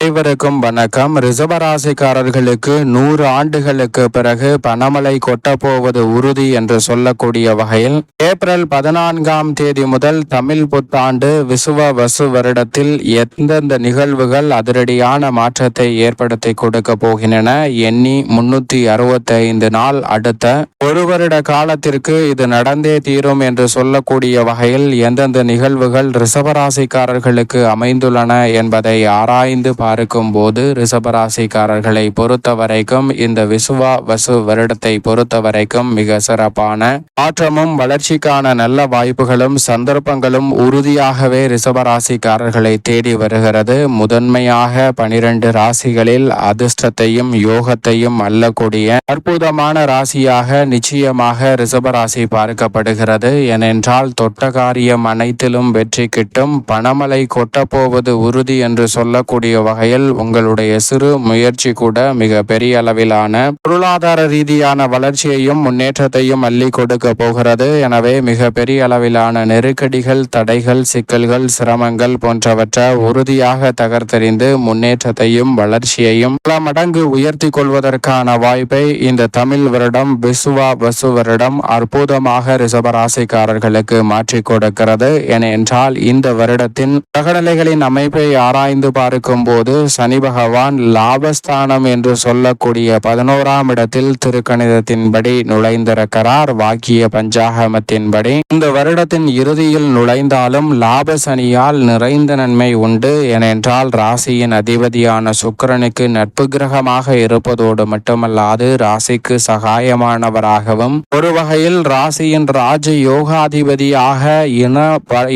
அனைவருக்கும் வணக்கம். ரிசவராசிக்காரர்களுக்கு நூறு ஆண்டுகளுக்கு பிறகு பணமழை கொட்டப்போவது உறுதி என்று சொல்லக்கூடிய வகையில் ஏப்ரல் பதினான்காம் தேதி முதல் தமிழ் புத்தாண்டு விசுவ வசு வருடத்தில் எந்தெந்த நிகழ்வுகள் அதிரடியான மாற்றத்தை ஏற்படுத்தி கொடுக்க போகின்றன எண்ணி முன்னூத்தி அறுபத்தி ஐந்து நாள் அடுத்த ஒரு வருட காலத்திற்கு இது நடந்தே தீரும் என்று சொல்லக்கூடிய வகையில் எந்தெந்த நிகழ்வுகள் ரிசவராசிக்காரர்களுக்கு அமைந்துள்ளன என்பதை ஆராய்ந்து இருக்கும் போது ரிஷபராசிக்காரர்களை பொறுத்த வரைக்கும் இந்த விசுவா வசு வருடத்தை பொறுத்த வரைக்கும் மிக சிறப்பான மாற்றமும் வளர்ச்சிக்கான நல்ல வாய்ப்புகளும் சந்தர்ப்பங்களும் உறுதியாகவே ரிஷபராசிக்காரர்களை தேடி வருகிறது. முதன்மையாக பனிரெண்டு ராசிகளில் அதிர்ஷ்டத்தையும் யோகத்தையும் அல்லக்கூடிய அற்புதமான ராசியாக நிச்சயமாக ரிஷபராசி பார்க்கப்படுகிறது. ஏனென்றால் தொட்ட காரியம் அனைத்திலும் வெற்றி கிட்டும் பணமலை கொட்டப்போவது உறுதி என்று சொல்லக்கூடிய வகை வகையில் உங்களுடைய சிறு முயற்சி கூட மிக பெரிய அளவிலான பொருளாதார ரீதியான வளர்ச்சியையும் முன்னேற்றத்தையும் அள்ளி கொடுக்க போகிறது. எனவே மிக பெரிய அளவிலான நெருக்கடிகள் தடைகள் சிக்கல்கள் சிரமங்கள் போன்றவற்றை உறுதியாக தகர்த்தெறிந்து முன்னேற்றத்தையும் வளர்ச்சியையும் பல மடங்கு உயர்த்தி கொள்வதற்கான வாய்ப்பை இந்த தமிழ் வருடம் விசுவா வசு வருடம் அற்புதமாக ரிசபராசிக்காரர்களுக்கு மாற்றிக் கொடுக்கிறது. ஏனென்றால் இந்த வருடத்தின் தகநிலைகளின் அமைப்பை ஆராய்ந்து பார்க்கும் போது போது சனி பகவான் லாபஸ்தானம் என்று சொல்லக்கூடிய பதினோராம் இடத்தில் திருக்கணிதத்தின்படி நுழைந்திருக்கிறார் வாக்கிய பஞ்சாகமத்தின்படி. இந்த வருடத்தின் இறுதியில் நுழைந்தாலும் லாப சனியால் நிறைந்த நன்மை உண்டு. ஏனென்றால் ராசியின் அதிபதியான சுக்கரனுக்கு நட்பு கிரகமாக இருப்பதோடு மட்டுமல்லாது ராசிக்கு சகாயமானவராகவும் ஒரு வகையில் ராசியின் ராஜ யோகாதிபதியாக இன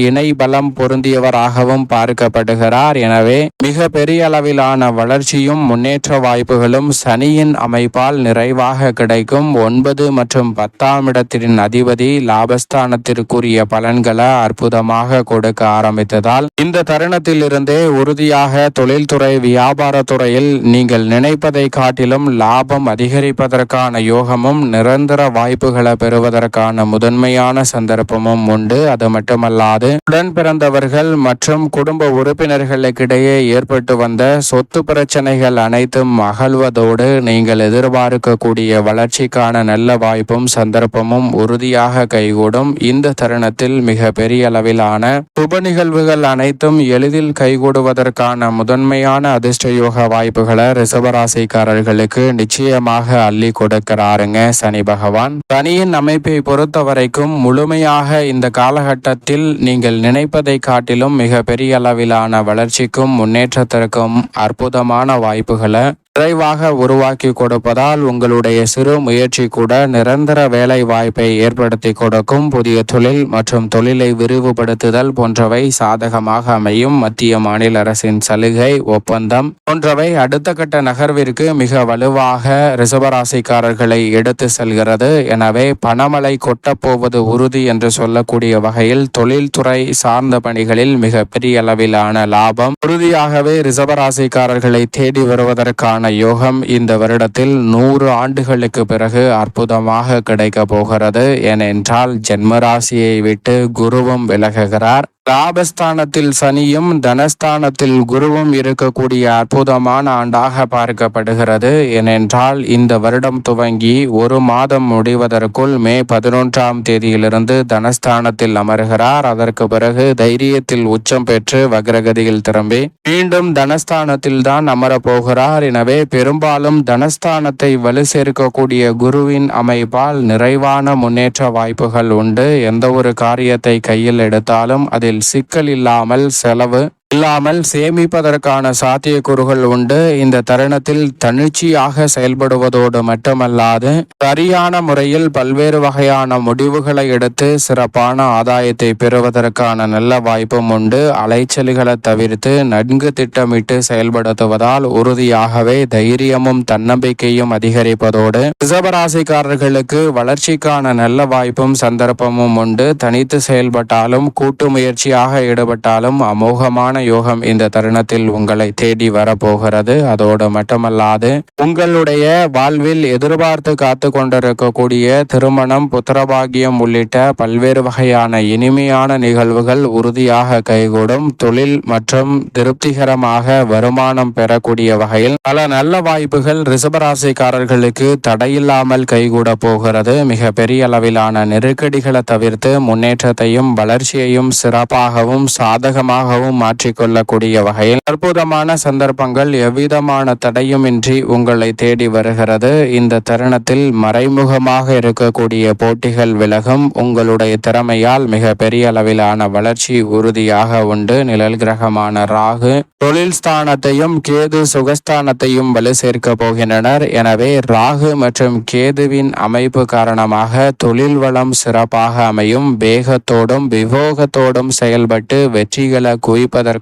இணை பலம் பொருந்தியவராகவும் பார்க்கப்படுகிறார். எனவே மிக பெரிய அளவிலான வளர்ச்சியும் முன்னேற்ற வாய்ப்புகளும் சனியின் அமைப்பால் நிறைவாக கிடைக்கும். ஒன்பது மற்றும் பத்தாம் இடத்தின் அதிபதி லாபஸ்தானத்திற்குரிய பலன்களை அற்புதமாக கொடுக்க ஆரம்பித்ததால் இந்த தருணத்தில் இருந்தே உறுதியாக தொழில்துறை வியாபாரத்துறையில் நீங்கள் நினைப்பதை காட்டிலும் லாபம் அதிகரிப்பதற்கான யோகமும் நிரந்தர வாய்ப்புகளை பெறுவதற்கான முதன்மையான சந்தர்ப்பமும் உண்டு. அது மட்டுமல்லாது உடன் பிறந்தவர்கள் மற்றும் குடும்ப உறுப்பினர்களுக்கிடையே ஏற்பட்டு வந்த சார்ந்த சொத்து பிரச்சனைகள் அனைத்தும் அகழ்வதோடு நீங்கள் எதிர்பார்க்கக்கூடிய வளர்ச்சிக்கான நல்ல வாய்ப்பும் சந்தர்ப்பமும் உறுதியாக கைகூடும். இந்த தருணத்தில் மிக பெரிய அளவிலான சுப நிகழ்வுகள் அனைத்தும் எளிதில் கைகூடுவதற்கான முதன்மையான அதிர்ஷ்ட யோக வாய்ப்புகளை ரிசவராசிக்காரர்களுக்கு நிச்சயமாக அள்ளி கொடுக்கிறாருங்க சனி பகவான். சனியின் அமைப்பை பொறுத்த வரைக்கும் முழுமையாக இந்த காலகட்டத்தில் நீங்கள் நினைப்பதை காட்டிலும் மிக பெரிய அளவிலான வளர்ச்சிக்கும் முன்னேற்றத்திற்கும் அற்புதமான வாய்ப்புகளை விரைவாக உருவாக்கி கொடுப்பதால் உங்களுடைய சிறு முயற்சி கூட நிரந்தர வேலை வாய்ப்பை ஏற்படுத்தி கொடுக்கும். புதிய தொழில் மற்றும் தொழிலை விரிவுபடுத்துதல் போன்றவை சாதகமாக அமையும். மத்திய மாநில அரசின் சலுகை ஒப்பந்தம் போன்றவை அடுத்த கட்ட நகர்விற்கு மிக வலுவாக ரிசர்வராசிக்காரர்களை எடுத்து செல்கிறது. எனவே பணமலை கொட்டப்போவது உறுதி என்று சொல்லக்கூடிய வகையில் தொழில்துறை சார்ந்த பணிகளில் மிக பெரிய அளவிலான லாபம் உறுதியாகவே ரிசபராசிக்காரர்களை தேடி வருவதற்கான அதற்கான யோகம் இந்த வருடத்தில் நூறு ஆண்டுகளுக்கு பிறகு அற்புதமாக கிடைக்க போகிறது. ஏனென்றால் ஜென்மராசியை விட்டு குருவும் விலகுகிறார். லாபஸ்தானத்தில் சனியும் தனஸ்தானத்தில் குருவும் இருக்கக்கூடிய அற்புதமான ஆண்டாக பார்க்கப்படுகிறது. ஏனென்றால் இந்த வருடம் துவங்கி ஒரு மாதம் முடிவதற்குள் மே பதினொன்றாம் தேதியிலிருந்து தனஸ்தானத்தில் அமர்கிறார். அதற்கு பிறகு தைரியத்தில் உச்சம் பெற்று வக்ரகதியில் திரும்பி மீண்டும் தனஸ்தானத்தில் தான் அமரப்போகிறார். எனவே பெரும்பாலும் தனஸ்தானத்தை வலு சேர்க்கக்கூடிய குருவின் அமைப்பால் நிறைவான முன்னேற்ற வாய்ப்புகள் உண்டு. எந்த ஒரு காரியத்தை கையில் எடுத்தாலும் அதில் அதில் சிக்கல் இல்லாமல் செலவு இல்லாமல் சேமிப்பதற்கான சாத்தியக்கூறுகள் உண்டு. இந்த தருணத்தில் தனிச்சியாக செயல்படுவதோடு மட்டுமல்லாது சரியான முறையில் பல்வேறு வகையான முடிவுகளை எடுத்து சிறப்பான ஆதாயத்தை பெறுவதற்கான நல்ல வாய்ப்பும் உண்டு. அலைச்சல்களை தவிர்த்து நன்கு திட்டமிட்டு செயல்படுத்துவதால் உறுதியாகவே தைரியமும் தன்னம்பிக்கையும் அதிகரிப்பதோடு ரிசபராசிக்காரர்களுக்கு வளர்ச்சிக்கான நல்ல வாய்ப்பும் சந்தர்ப்பமும் உண்டு. தனித்து செயல்பட்டாலும் கூட்டு முயற்சியாக ஈடுபட்டாலும் அமோகமான யோகம் இந்த தருணத்தில் உங்களை தேடி வரப்போகிறது. அதோடு மட்டுமல்லாது உங்களுடைய வாழ்வில் எதிர்பார்த்து காத்து கொண்டிருக்கக்கூடிய திருமணம் புத்திரபாகியம் உள்ளிட்ட பல்வேறு வகையான இனிமையான நிகழ்வுகள் உறுதியாக கைகூடும். தொழில் மற்றும் திருப்திகரமாக வருமானம் பெறக்கூடிய வகையில் பல நல்ல வாய்ப்புகள் ரிசபராசிக்காரர்களுக்கு தடையில்லாமல் கைகூட போகிறது. மிக பெரிய அளவிலான நெருக்கடிகளை தவிர்த்து முன்னேற்றத்தையும் வளர்ச்சியையும் சிறப்பாகவும் சாதகமாகவும் மாற்றி கொள்ளக்கூடிய வகையில் அற்புதமான சந்தர்ப்பங்கள் எவ்விதமான தடையுமின்றி உங்களை தேடி வருகிறது. இந்த தருணத்தில் மறைமுகமாக இருக்கக்கூடிய போட்டிகள் விலகும். உங்களுடைய திறமையால் மிக பெரிய அளவிலான வளர்ச்சி உறுதியாக உண்டு. நிழல் கிரகமான ராகு தொழில் ஸ்தானத்தையும் கேது சுகஸ்தானத்தையும் வலு சேர்க்க போகின்றனர். எனவே ராகு மற்றும் கேதுவின் அமைப்பு காரணமாக தொழில் வளம் சிறப்பாக அமையும். வேகத்தோடும் விவோகத்தோடும் செயல்பட்டு வெற்றிகளை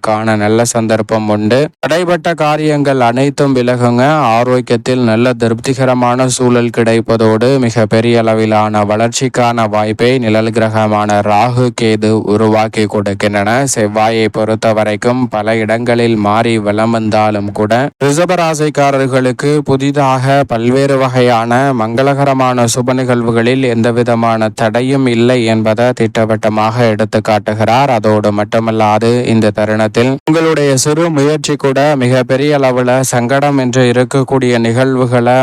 குவிப்பதற்கான நல்ல சந்தர்ப்பம் உண்டு. தடைப்பட்ட காரியங்கள் அனைத்தும் விலகுங்க. ஆரோக்கியத்தில் நல்ல திருப்திகரமான சூழல் கிடைப்பதோடு மிக பெரிய அளவிலான வளர்ச்சிக்கான வாய்ப்பை நிழல் கிரகமான ராகு கேது உருவாக்கி கொடுக்கின்றன. செவ்வாயை பொறுத்த வரைக்கும் பல இடங்களில் மாறி வலம் வந்தாலும் கூட ரிசபராசிக்காரர்களுக்கு புதிதாக பல்வேறு வகையான மங்களகரமான சுப நிகழ்வுகளில் எந்தவிதமான தடையும் இல்லை என்பதை திட்டவட்டமாக எடுத்து காட்டுகிறார் அதோடு மட்டுமல்லாது இந்த தருணத்தில் உங்களுடைய சிறு முயற்சி கூட மிகப்பெரிய அளவில் சங்கடம் என்று இருக்கக்கூடிய நிகழ்வுகளை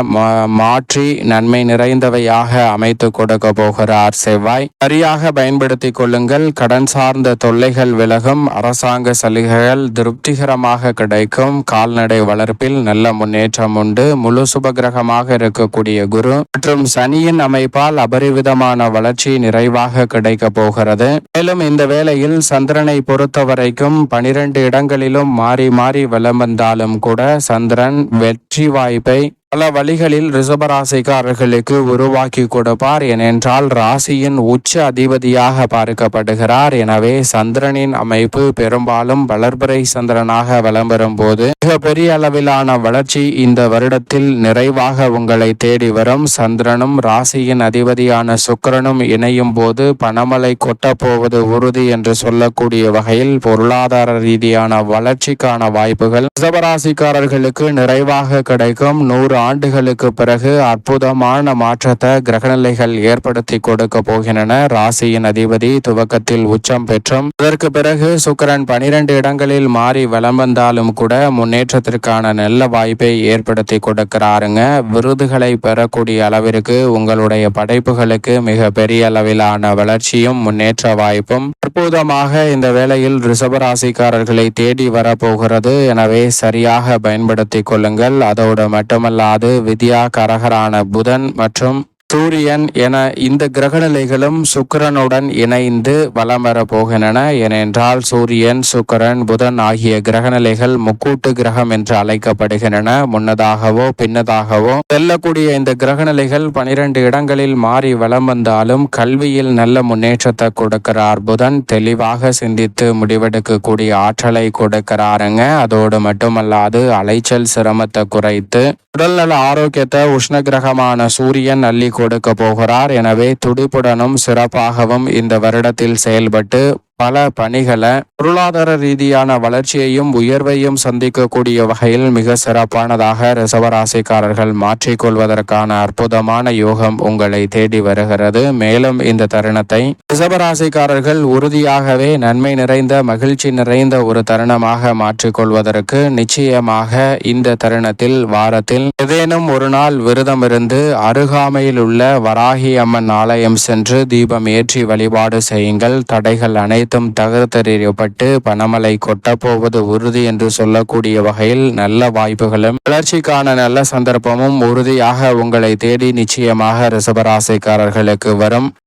மாற்றி நன்மை நிறைந்தவையாக அமைத்து கொடுக்க போகிறார் செவ்வாய். சரியாக பயன்படுத்திக் கொள்ளுங்கள். கடன் சார்ந்த தொல்லைகள் விலகும். அரசாங்க சலுகைகள் திருப்திகரமாக கிடைக்கும். கால்நடை வளர்ப்பில் நல்ல முன்னேற்றம் உண்டு. முழு சுபகிரகமாக இருக்கக்கூடிய குரு மற்றும் சனியின் அமைப்பால் அபரிவிதமான வளர்ச்சி நிறைவாக கிடைக்க போகிறது. மேலும் இந்த வேளையில் சந்திரனை பொறுத்த வரைக்கும் பனிரெண்டு இடங்களிலும் மாறி மாறி வலம் வந்தாலும் கூட சந்திரன் வெற்றி வாய்ப்பை பல வழிகளில் ரிசபராசிக்காரர்களுக்கு உருவாக்கி கொடுப்பார் ஏனென்றால் ராசியின் உச்ச அதிபதியாக பார்க்கப்படுகிறார். எனவே சந்திரனின் அமைப்பு பெரும்பாலும் வளர்பிறை சந்திரனாக வலம் போது மிக பெரிய அளவிலான வளர்ச்சி இந்த வருடத்தில் நிறைவாக உங்களை தேடி வரும். சந்திரனும் ராசியின் அதிபதியான சுக்கரனும் இணையும் போது பணமலை கொட்டப்போவது உறுதி என்று சொல்லக்கூடிய வகையில் பொருளாதார ரீதியான வளர்ச்சிக்கான வாய்ப்புகள் ரிசபராசிக்காரர்களுக்கு நிறைவாக கிடைக்கும். நூறு ஆண்டுகளுக்கு பிறகு அற்புதமான மாற்றத்தை கிரகநிலைகள் ஏற்படுத்தி கொடுக்க போகின்றன. ராசியின் அதிபதி துவக்கத்தில் உச்சம் பெற்றும் அதற்கு பிறகு சுக்கரன் பனிரெண்டு இடங்களில் மாறி வலம் வந்தாலும் கூட முன்னேற்றத்திற்கான நல்ல வாய்ப்பை ஏற்படுத்தி கொடுக்கிறாருங்க. விருதுகளை பெறக்கூடிய அளவிற்கு உங்களுடைய படைப்புகளுக்கு மிக பெரிய அளவிலான வளர்ச்சியும் முன்னேற்ற வாய்ப்பும் அற்புதமாக இந்த வேளையில் ரிசபராசிக்காரர்களை தேடி வரப்போகிறது எனவே சரியாக பயன்படுத்திக் கொள்ளுங்கள். அதோடு மட்டுமல்ல அது வித்யா கரகரான புதன் மற்றும் சூரியன் என இந்த கிரகநிலைகளும் சுக்கரனுடன் இணைந்து வலம் வரப்போகின்றன ஏனென்றால் சூரியன் சுக்கரன் புதன் ஆகிய கிரகநிலைகள் முக்கூட்டு கிரகம் என்று அழைக்கப்படுகின்றன. முன்னதாகவோ பின்னதாகவோ செல்லக்கூடிய இந்த கிரகநிலைகள் பனிரெண்டு இடங்களில் மாறி வலம் வந்தாலும் கல்வியில் நல்ல முன்னேற்றத்தை கொடுக்கிறார். புதன் தெளிவாக சிந்தித்து முடிவெடுக்கக்கூடிய ஆற்றலை கொடுக்கிறாருங்க. அதோடு மட்டுமல்லாது அலைச்சல் சிரமத்தை குறைத்து உடல்நல ஆரோக்கியத்தை உஷ்ண கிரகமான சூரியன் அள்ளி கொடுக்க போகிறார். எனவே துடிப்புடனும் சிறப்பாகவும் இந்த வருடத்தில் செயல்பட்டு பல பணிகளை பொருளாதார ரீதியான வளர்ச்சியையும் உயர்வையும் சந்திக்கக்கூடிய வகையில் மிக சிறப்பானதாக ரிசவராசிக்காரர்கள் மாற்றிக்கொள்வதற்கான அற்புதமான யோகம் உங்களை தேடி வருகிறது. மேலும் இந்த தருணத்தை ரிசவராசிக்காரர்கள் உறுதியாகவே நன்மை நிறைந்த மகிழ்ச்சி நிறைந்த ஒரு தருணமாக மாற்றிக்கொள்வதற்கு நிச்சயமாக இந்த தருணத்தில் வாரத்தில் ஏதேனும் ஒரு நாள் விரதம் இருந்து அருகாமையில் உள்ள வராகி அம்மன் ஆலயம் சென்று தீபம் ஏற்றி வழிபாடு செய்யுங்கள். தடைகள் அனைத்து அனைத்தும் தகர்த்தறியப்பட்டு பணமலை கொட்டப்போவது உறுதி என்று சொல்லக்கூடிய வகையில் நல்ல வாய்ப்புகளும் வளர்ச்சிக்கான நல்ல சந்தர்ப்பமும் உறுதியாக உங்களை தேடி நிச்சயமாக ரிசபராசிக்காரர்களுக்கு வரும்.